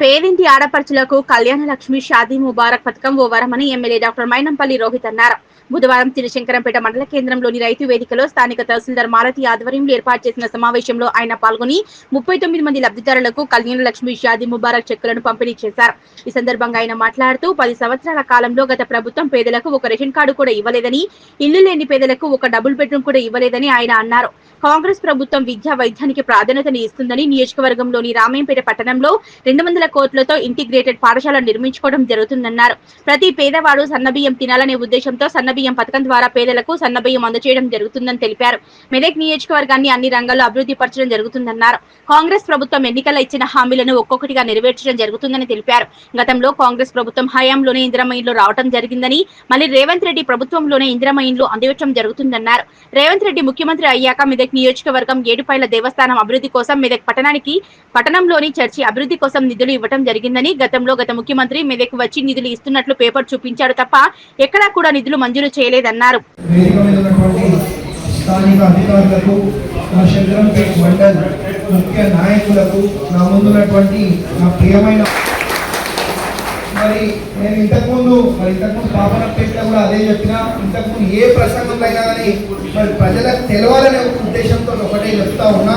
పేదింటి ఆడపడుచులకు కళ్యాణ లక్ష్మి షాదీ ముబారక్ పథకం ఓ వరమని ఎమ్మెల్యే డాక్టర్ మైనంపల్లి రోహిత్ అన్నారు. బుధవారం తిరుశంకరంపేట మండల కేంద్రంలోని రైతు వేదికలో స్థానిక తహసీల్దార్ మాలతి ఆధ్వర్యంలో ఏర్పాటు చేసిన సమావేశంలో ఆయన పాల్గొని ముప్పై తొమ్మిది మంది లబ్ధిదారులకు కళ్యాణ లక్ష్మి షాదీ ముబారక్ చెక్కులను పంపిణీ చేశారు. ఈ సందర్భంగా ఆయన మాట్లాడుతూ పది సంవత్సరాల కాలంలో గత ప్రభుత్వం పేదలకు ఒక రేషన్ కార్డు కూడా ఇవ్వలేదని ఇల్లు లేని పేదలకు ఒక డబుల్ బెడ్రూమ్ కూడా ఇవ్వలేదని ఆయన అన్నారు. కాంగ్రెస్ ప్రభుత్వం విద్యా వైద్యానికి ప్రాధాన్యతని ఇస్తుందని నియోజకవర్గంలోని రామేంపేట పట్టణంలో రెండు వందల కోట్లతో ఇంటిగ్రేటెడ్ పాఠశాల నిర్మించుకోవడం జరుగుతుందన్నారు. ప్రతి పేదవాడు సన్నబియ్యం తినాలనే ఉద్దేశంతో సన్నబియ్యం పథకం ద్వారా పేదలకు సన్నబియ్యం అందజేయడం జరుగుతుందని తెలిపారు. మెదక్ నియోజకవర్గాన్ని అన్ని రంగాల్లో అభివృద్ధి పరచడం జరుగుతుందన్నారు. కాంగ్రెస్ ప్రభుత్వం ఎన్నికల్లో ఇచ్చిన హామీలను ఒక్కొక్కటిగా నెరవేర్చడం జరుగుతుందని తెలిపారు. గతంలో కాంగ్రెస్ ప్రభుత్వం హయాంలోనే ఇందిరమ్మ రావడం జరిగిందని మళ్ళీ రేవంత్ రెడ్డి ప్రభుత్వంలోనే ఇందిరమ్మ అందించడం జరుగుతుందన్నారు. రేవంత్ రెడ్డి ముఖ్యమంత్రి అయ్యాక మెదక్ నియోజకవర్గం ఏడుపైల దేవస్థానం అభివృద్ధి కోసం మెదక్ పట్టణానికి పట్టణంలోని చర్చి అభివృద్ధి కోసం నిధులు ఇవ్వడం జరిగిందని గతంలో గత ముఖ్యమంత్రి మెదక్ వచ్చి నిధులు ఇస్తున్నట్లు పేపర్ చూపించాడు తప్ప ఎక్కడా కూడా నిధులు మంజూరు చేయలేదన్నారు. స్థానిక అధికారులకు నా శంకరంపేట మండల్ ముఖ్య నాయకులకు నా ముందున్నటువంటి నా ప్రియమైన మరి నేను ఇంతకుముందు మరి ఇంతకుముందు పాపనపేటలో కూడా అదే చెప్పినా ఇంతకుముందు ఏ ప్రసంగంలో అయినా కానీ మరి ప్రజలకు తెలవాలనే ఒక ఉద్దేశంతో ఒకటే చెప్తా ఉన్నా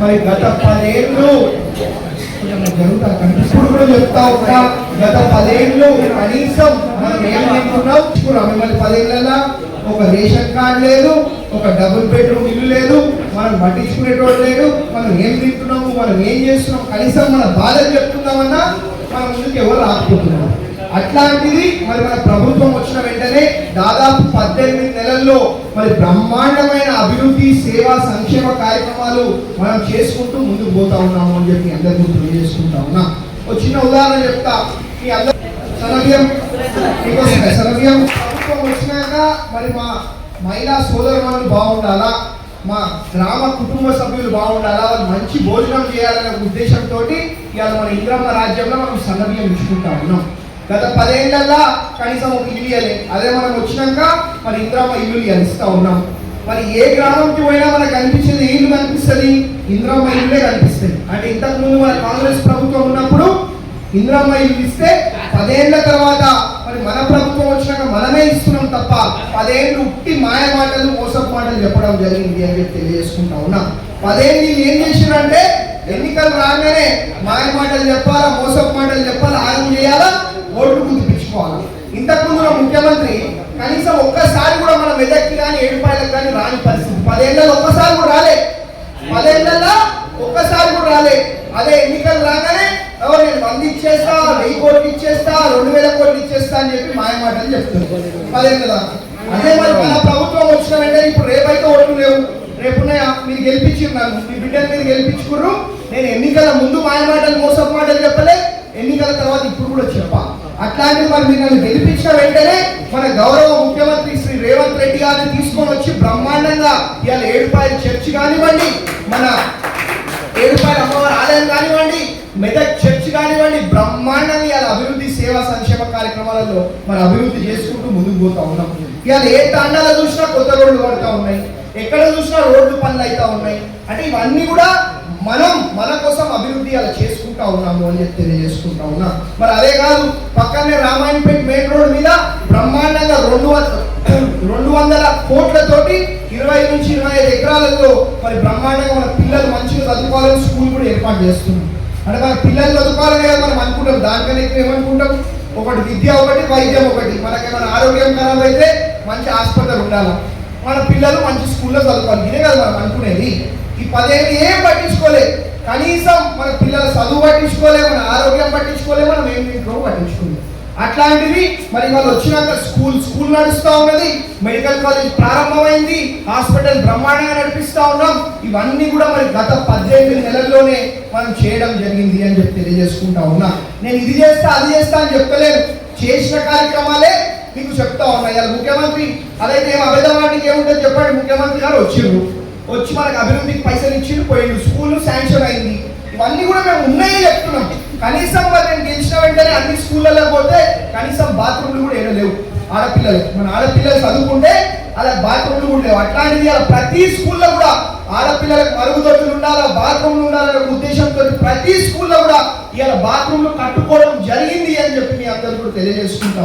మరి గత పదేళ్ళు ఇప్పుడు కూడా చెప్తా ఉన్నా గత పదేళ్ళు కనీసం మనం ఏం తింటున్నాం ఇప్పుడు మిమ్మల్ని పదేళ్ళ ఒక రేషన్ కార్డు లేదు ఒక డబుల్ బెడ్రూమ్ ఇల్లు లేదు మనం పట్టించుకునేటోడు లేడు మనం ఏం తింటున్నాము మనం ఏం చేస్తున్నాం కనీసం మన బాధలు చెప్తున్నామన్నా మన ముందుకు ఎవరు ఆపుకుంటున్నాం అట్లాంటిది మరి మన ప్రభుత్వం వచ్చిన వెంటనే దాదాపు పద్దెనిమిది నెలల్లో మరి బ్రహ్మాండమైన అభివృద్ధి సేవా సంక్షేమ కార్యక్రమాలు మనం చేసుకుంటూ ముందుకు పోతా ఉన్నాము అని చెప్పి అందరికీ తెలియజేసుకుంటా ఉన్నా. ఒక చిన్న ఉదాహరణ చెప్తా. మీ అందరూ సరవ్యం సరవ్యం ప్రభుత్వం వచ్చినాక మరి మా మహిళా సోదరులు బాగుండాలా? మా గ్రామ కుటుంబ సభ్యులు బాగుండాలా? వాళ్ళు మంచి భోజనం చేయాలనే ఉద్దేశంతో ఇవాళ మన ఇంద్రమ్మ రాజ్యంలో మనం సన్నబియ్యం ఇచ్చుకుంటా ఉన్నాం. గత పదేళ్ళల్లా కనీసం ఒక ఇల్లు ఇవ్వలే అదే మనం వచ్చినాక మరి ఇంద్రమ్మ ఇల్లు ఇవ్వాలి ఇస్తా ఉన్నాం. మరి ఏ గ్రామంకి పోయినా మనకు కనిపించేది ఇల్లు కనిపిస్తుంది? ఇంద్రమ్మ ఇల్లే కనిపిస్తుంది. అంటే ఇంతకుముందు మన కాంగ్రెస్ ప్రభుత్వం ఉన్నప్పుడు ఇంద్రమ్మ ఇల్లు ఇస్తే పదేళ్ళ తర్వాత మరి మన ప్రభుత్వం వచ్చినాక మనమే ఇస్తున్నాం తప్ప పదేళ్ళు ఉట్టి మాయ మాటలు మోసపు మాటలు చెప్పడం జరిగింది అని చెప్పి తెలియజేసుకుంటా ఉన్నా. పదేళ్ళు ఏం చేసిరంటే ఎన్నికలు రాగానే మాయ మాటలు చెప్పాలా మోసపు మాటలు చెప్పాలా ఆగం చేయాలా? ఓట్లు గుర్తిపించుకోవాలా ఇంతకు ముందు ముఖ్యమంత్రి కనీసం ఒక్కసారి కూడా మన మెదక్కి కానీ ఏడుపాయలకు కానీ రాని పరిస్థితి. పదేళ్ళలో ఒక్కసారి కూడా రాలే. పదేళ్ళలో ఒక్కసారి కూడా రాలే. అదే ఎన్నికలు రాగానే ఎవరు నేను వంద ఇచ్చేస్తా వెయ్యి కోట్లు ఇచ్చేస్తా రెండు వేల కోట్లు ఇచ్చేస్తా అని చెప్పి మాయ మాటలు చెప్తున్నారు పదేళ్ళ అదే మరి మన ప్రభుత్వం వచ్చిన వెంటనే ఇప్పుడు రేపైతే ఓట్లు లేవు. రేపున్నాయా? మీరు గెలిపించారు నన్ను. మీ బిడ్డల మీరు గెలిపించుకుర్రు. నేను ఎన్నికల ముందు మాయ మాటలు మోసపు మాటలు చెప్పలే. ఎన్నికల తర్వాత ఇప్పుడు కూడా అట్లాంటి మరి మిమ్మల్ని గెలిపించిన వెంటనే మన గౌరవ ముఖ్యమంత్రి శ్రీ రేవంత్ రెడ్డి గారిని తీసుకొని వచ్చి బ్రహ్మాండంగా ఇవాళ ఏడుపాయల చర్చి కానివ్వండి మన ఏడుపాయల అమ్మవారి ఆలయం కానివ్వండి మెదక్ చర్చ్ కానివ్వండి బ్రహ్మాండంగా ఇవాళ అభివృద్ధి సేవా సంక్షేమ కార్యక్రమాలలో మరి అభివృద్ధి చేసుకుంటూ ముందుకు పోతా ఉన్నాం. ఇవాళ ఏ తాండాలో చూసినా కొత్త రోడ్లు పడతా ఉన్నాయి ఎక్కడ చూసినా రోడ్లు పనులు అవుతా ఉన్నాయి. అంటే ఇవన్నీ కూడా మనం మన కోసం అభివృద్ధి అలా చేసుకుంటా ఉన్నాము అని చెప్పి తెలియజేసుకుంటా ఉన్నా. మరి అదే కాదు పక్కనే రామాయణపేట మెయిన్ రోడ్ మీద బ్రహ్మాండంగా రెండు వందల రెండు వందల కోట్లతోటి ఇరవై నుంచి ఇరవై ఐదు ఎకరాలలో మరి బ్రహ్మాండంగా మన పిల్లలు మంచిగా చదువుకోవాలని స్కూల్ కూడా ఏర్పాటు చేస్తున్నాం అంటే మన పిల్లలు చదువుకోవాలని కదా మనం అనుకుంటాం. దానికన్నా ఎక్కువ ఏమనుకుంటాం? ఒకటి విద్య ఒకటి వైద్యం ఒకటి. మనకేమైనా ఆరోగ్యం ఖరాబ్ అయితే మంచి ఆసుపత్రి ఉండాలి? మన పిల్లలు మంచి స్కూల్లో చదువుకోవాలి. ఇదే కదా మనం అనుకునేది. ఈ పదేళ్ళు ఏం పట్టించుకోలే. కనీసం మన పిల్లల చదువు పట్టించుకోలే మన ఆరోగ్యం పట్టించుకోలే మనం ఏం ఇంట్లో పట్టించుకోలేదు. అట్లాంటివి మరి వాళ్ళు వచ్చినాక స్కూల్ స్కూల్ నడుస్తూ ఉన్నది మెడికల్ కాలేజ్ ప్రారంభమైంది హాస్పిటల్ బ్రహ్మాండంగా నడిపిస్తా ఉన్నాం. ఇవన్నీ కూడా మరి గత పద్దెనిమిది నెలల్లోనే మనం చేయడం జరిగింది అని చెప్పి తెలియజేసుకుంటా ఉన్నా. నేను ఇది చేస్తా అది చేస్తా అని చెప్పలేను. చేసిన కార్యక్రమాలే మీకు చెప్తా ఉన్నా. ఇలా ముఖ్యమంత్రి అదైతే ఏం అబద్ధమాటికి ఏముంటుంది చెప్పండి? ముఖ్యమంత్రి గారు వచ్చిండ్రు. వచ్చి మనకు అభివృద్ధికి పైసలు ఇచ్చిండు పోయిండు. స్కూల్ శాంక్షన్ అయింది. ఇవన్నీ కూడా మేము ఉన్నాయని చెప్తున్నాం. కనీసం మరి నేను గెలిచిన వెంటనే అన్ని స్కూళ్ళలో పోతే కనీసం బాత్రూమ్లు కూడా ఏమీ లేవు. ఆడపిల్లలు. మన ఆడపిల్లలు చదువుకుంటే అలా బాత్రూమ్లు కూడా లేవు. అట్లాంటిది అలా ప్రతి స్కూల్లో కూడా ఆడపిల్లలకు మరుగుదొడ్లు ఉండాలా బాత్రూమ్లు ఉండాలనే ఉద్దేశంతో ప్రతి స్కూల్లో కూడా ఇలా బాత్రూమ్లు కట్టుకోవడం జరిగింది అని చెప్పి మీ అందరూ కూడా తెలియజేసుకుంటా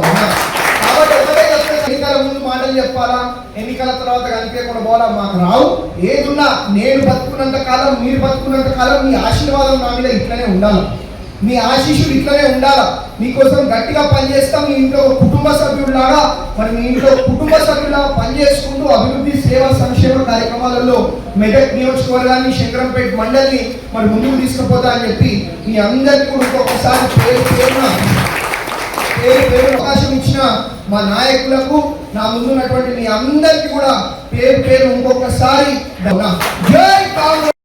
ఎన్నికల ముందు మాటలు చెప్పాలా? ఎన్నికల తర్వాత కనిపించకుండా పోవాలా? మాకు రావు. ఏదున్నా నేను బతుకున్నంత కాలం మీరు బతుకున్నంత కాలం మీ ఆశీర్వాదం నా మీద ఇట్లనే ఉండాలి. మీ ఆశీస్సులు ఇట్లనే ఉండాలా. మీకోసం గట్టిగా పనిచేస్తాం. మీ ఇంట్లో కుటుంబ సభ్యుడిలాగా మరి మీ ఇంట్లో కుటుంబ సభ్యులాగా పనిచేసుకుంటూ అభివృద్ధి సేవా సంక్షేమ కార్యక్రమాలలో మెదక్ నియోజకవర్గాన్ని శంకరంపేట మండలిని మరి ముందుకు తీసుకుపోతా అని చెప్పి మీ అందరికీ కూడా ఇంకొకసారి పేరు పేరున పేరు పేరు అవకాశం ఇచ్చిన మా నాయకులకు నా ముందున్నటువంటి మీ అందరికీ కూడా పేరు పేరు ఇంకొకసారి జై కాంగ్రెస్.